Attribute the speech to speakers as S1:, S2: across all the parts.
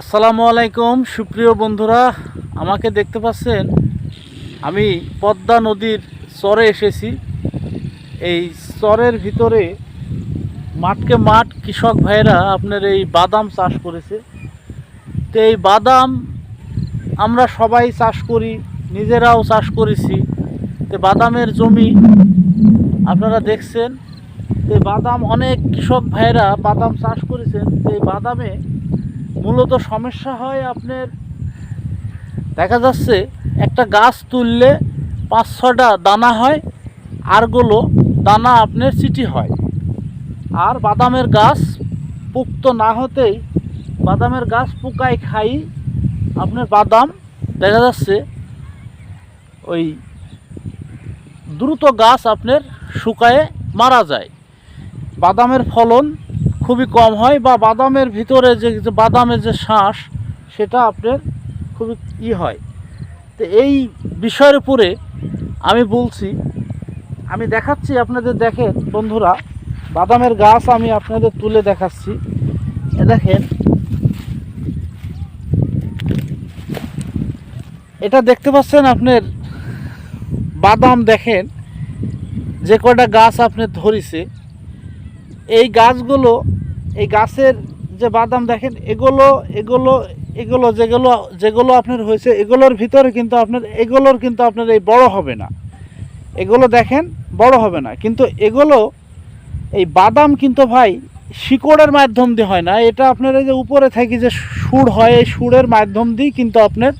S1: আসসালামু আলাইকুম, সুপ্রিয় বন্ধুরা, আমাকে দেখতে পাচ্ছেন, আমি পদ্মা নদীর চরে এসেছি। এই চরের ভিতরে মাঠকে মাঠ কৃষক ভাইরা আপনার এই বাদাম চাষ করেছে। তো এই বাদাম আমরা সবাই চাষ করি, নিজেরাও চাষ করেছি। তো বাদামের জমি আপনারা দেখছেন। তো বাদাম অনেক কৃষক ভাইরা বাদাম চাষ করেছেন। তো এই বাদামে মূলত সমস্যা হয় আপনার, দেখা যাচ্ছে একটা গাছ তুললে পাঁচ ছটা দানা হয় আরগুলো দানা আপনার চিটি হয়। আর বাদামের গাছ পুক্ত না হতেই বাদামের গাছ পোকায় খাই আপনার বাদাম, দেখা যাচ্ছে ওই দ্রুত গাছ আপনার শুকায়ে মারা যায়। বাদামের ফলন খুবই কম হয় বা বাদামের ভিতরে যে বাদামের যে শ্বাস, সেটা আপনার খুবই ই হয়। তো এই বিষয়ের উপরে আমি বলছি, আমি দেখাচ্ছি আপনাদের, দেখেন বন্ধুরা, বাদামের গাছ আমি আপনাদের তুলে দেখাচ্ছি। এ দেখেন, এটা দেখতে পাচ্ছেন আপনার বাদাম দেখেন, যে কটা গাছ আপনার ধরিছে। এই গাছগুলো এই গাছের যে বাদাম দেখেন, এগুলো এগুলো এগুলো যেগুলো যেগুলো আপনার হয়েছে, এগুলোর ভিতরে কিন্তু আপনার, এগুলোর কিন্তু আপনার এই বড় হবে না। এগুলো দেখেন, বড় হবে না। কিন্তু এগুলো, এই বাদাম কিন্তু ভাই শিকড়ের মাধ্যম দিয়ে হয় না। এটা আপনার এই যে উপরে থাকি যে সুর হয়, এই সুরের মাধ্যম দিয়ে কিন্তু আপনার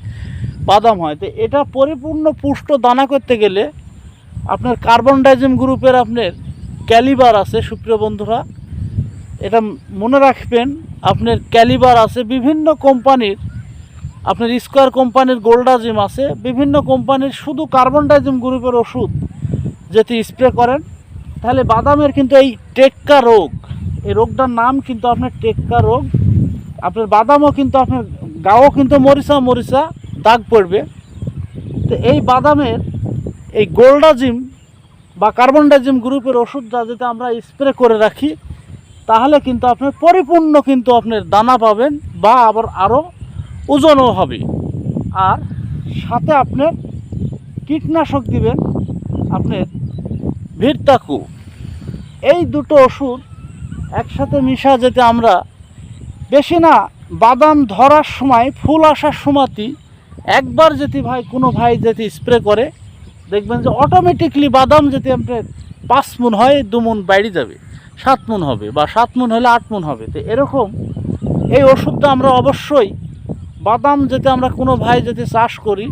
S1: বাদাম হয়। তো এটা পরিপূর্ণ পুষ্ট দানা করতে গেলে আপনার কার্বন ডাইজিম গ্রুপের আপনার ক্যালিবার আছে, সুপ্রিয় বন্ধুরা। এটা মনে রাখবেন, আপনার ক্যালিবার আছে, বিভিন্ন কোম্পানির আপনার স্কোয়ার কোম্পানির গোল্ডাজিম আছে, বিভিন্ন কোম্পানির শুধু কার্বন ডাইজিম গ্রুপের ওষুধ যেটি স্প্রে করেন, তাহলে বাদামের কিন্তু এই টেক্কা রোগ, এই রোগটার নাম কিন্তু আপনার টেক্কা রোগ, আপনার বাদামও কিন্তু আপনার গাও কিন্তু মরিচা মরিচা, দাগ পড়বে। তো এই বাদামের এই গোল্ডাজিম বা কার্বন ডাইজিম গ্রুপের ওষুধটা যেটা আমরা স্প্রে করে রাখি তাহলে কিন্তু আপনি পরিপূর্ণ কিন্তু আপনার দানা পাবেন বা আবার আরও ওজনও হবে। আর সাথে আপনার কীটনাশক দিবেন আপনার ভিরতাকু। এই দুটো ওষুধ একসাথে মিশা যেতে আমরা বেশি না, বাদাম ধরার সময়, ফুল আসার সময়তেই একবার যদি ভাই, কোনো ভাই যদি স্প্রে করে, দেখবেন যে অটোমেটিকলি বাদাম যদি আপনার পাঁচ মন হয়, দু মন বাইরে যাবে। সাত মন হবে বা সাত মন হলে আট মন হবে। তো এরকম এই ওষুধটা আমরা অবশ্যই বাদাম যদি আমরা কোনো ভাই যদি চাষ করি,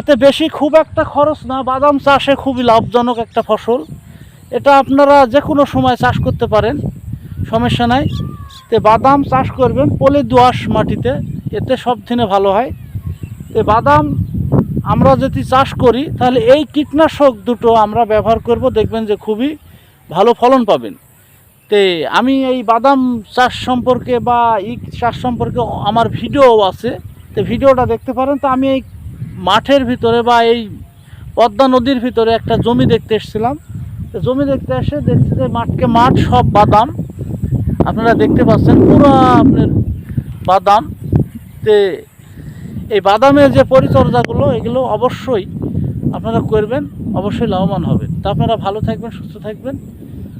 S1: এতে বেশি খুব একটা খরচ না, বাদাম চাষে খুবই লাভজনক একটা ফসল। এটা আপনারা যে কোনো সময় চাষ করতে পারেন, সমস্যা নাই। তে বাদাম চাষ করবেন পলি দোআঁশ মাটিতে, এতে সব দিনে ভালো হয়। তো বাদাম আমরা যদি চাষ করি, তাহলে এই কীটনাশক দুটো আমরা ব্যবহার করব, দেখবেন যে খুবই ভালো ফলন পাবেন। তে আমি এই বাদাম চাষ সম্পর্কে বা ইক চাষ সম্পর্কে আমার ভিডিও আছে। তো ভিডিওটা দেখতে পারেন। তো আমি এই মাঠের ভিতরে বা এই পদ্মা নদীর ভিতরে একটা জমি দেখতে এসেছিলাম। তো জমি দেখতে এসে দেখছি যে মাঠকে মাঠ সব বাদাম। আপনারা দেখতে পাচ্ছেন পুরো আপনার বাদাম। তে এই বাদামের যে পরিচর্যাগুলো, এগুলো অবশ্যই আপনারা করবেন। অবশ্যই লাভবান হবেন। তা আপনারা ভালো থাকবেন, সুস্থ থাকবেন।